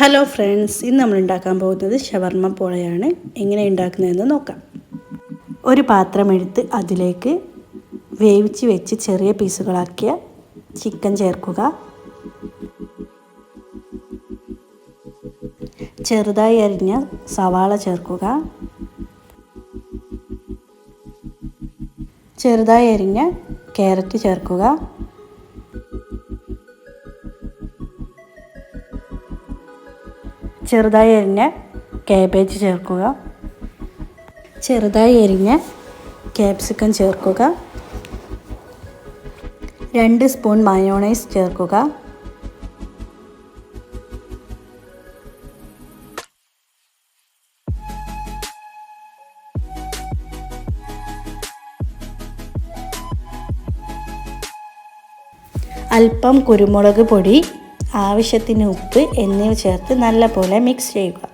Hello friends ഇന്ന് നമ്മൾ ഉണ്ടാക്കാൻ പോകുന്നത് ഷവർമ്മ പോളയാണ്. എങ്ങനെ ഉണ്ടാക്കുന്നതെന്ന് നോക്കാം. ഒരു പാത്രം എടുത്ത് അതിലേക്ക് വേവിച്ച് വെച്ച് ചെറിയ പീസുകളാക്കിയ ചിക്കൻ ചേർക്കുക. ചെറുതായി അരിഞ്ഞ സവാള ചേർക്കുക. ചെറുതായി അരിഞ്ഞ കാരറ്റ് ചേർക്കുക. ചെറുതായി അരിഞ്ഞ കാബേജ് ചേർക്കുക. ചെറുതായി അരിഞ്ഞ ക്യാപ്സിക്കം ചേർക്കുക. രണ്ട് സ്പൂൺ മയോണൈസ് ചേർക്കുക. അല്പം കുരുമുളക് പൊടി ആവശ്യത്തിന് ഉപ്പ് എന്നിവ ചേർത്ത് നല്ലപോലെ മിക്സ് ചെയ്യുക.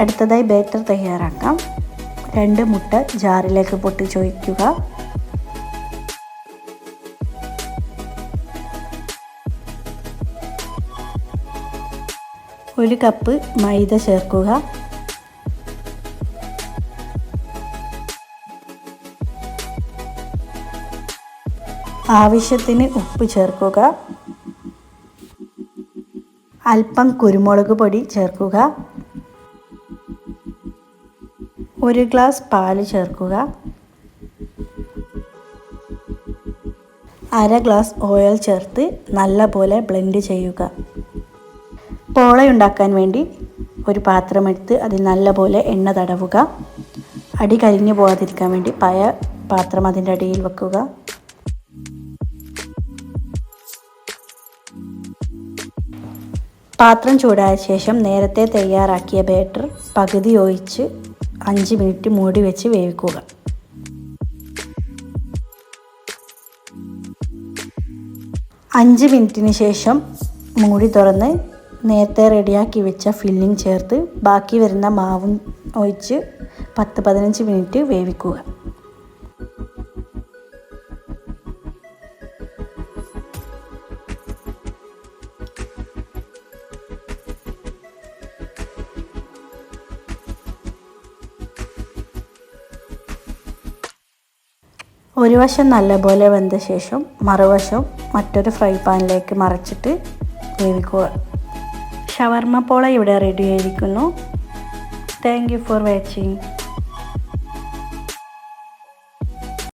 അടുത്തതായി ബാറ്റർ തയ്യാറാക്കാം. രണ്ട് മുട്ട ജാറിലേക്ക് പൊട്ടിച്ചൊഴിക്കുക. ഒരു കപ്പ് മൈദ ചേർക്കുക. ആവശ്യത്തിന് ഉപ്പ് ചേർക്കുക. അല്പം കുരുമുളക് പൊടി ചേർക്കുക. ഒരു ഗ്ലാസ് പാൽ ചേർക്കുക. അര ഗ്ലാസ് ഓയിൽ ചേർത്ത് നല്ലപോലെ ബ്ലെൻഡ് ചെയ്യുക. പോളയുണ്ടാക്കാൻ വേണ്ടി ഒരു പാത്രമെടുത്ത് അതിൽ നല്ലപോലെ എണ്ണ തടവുക. അടി കരിഞ്ഞു പോകാതിരിക്കാൻ വേണ്ടി പയ പാത്രം അതിന്റെ അടിയിൽ വെക്കുക. പാത്രം ചൂടായ ശേഷം നേരത്തെ തയ്യാറാക്കിയ ബാറ്റർ പകുതി ഒഴിച്ച് അഞ്ച് മിനിറ്റ് മൂടി വെച്ച് വേവിക്കുക. അഞ്ച് മിനിറ്റിന് ശേഷം മൂടി തുറന്ന് നേരത്തെ റെഡിയാക്കി വെച്ച ഫില്ലിംഗ് ചേർത്ത് ബാക്കി വരുന്ന മാവും ഒഴിച്ച് പത്ത് പതിനഞ്ച് മിനിറ്റ് വേവിക്കുക. ഒരു വശം നല്ലപോലെ വെന്ത ശേഷം മറുവശം മറ്റൊരു ഫ്രൈ പാനിലേക്ക് മറച്ചിട്ട് വേവിക്കുക. ഷവർമ്മ പോള ഇവിടെ റെഡി ആയിരിക്കുന്നു. Thank you for watching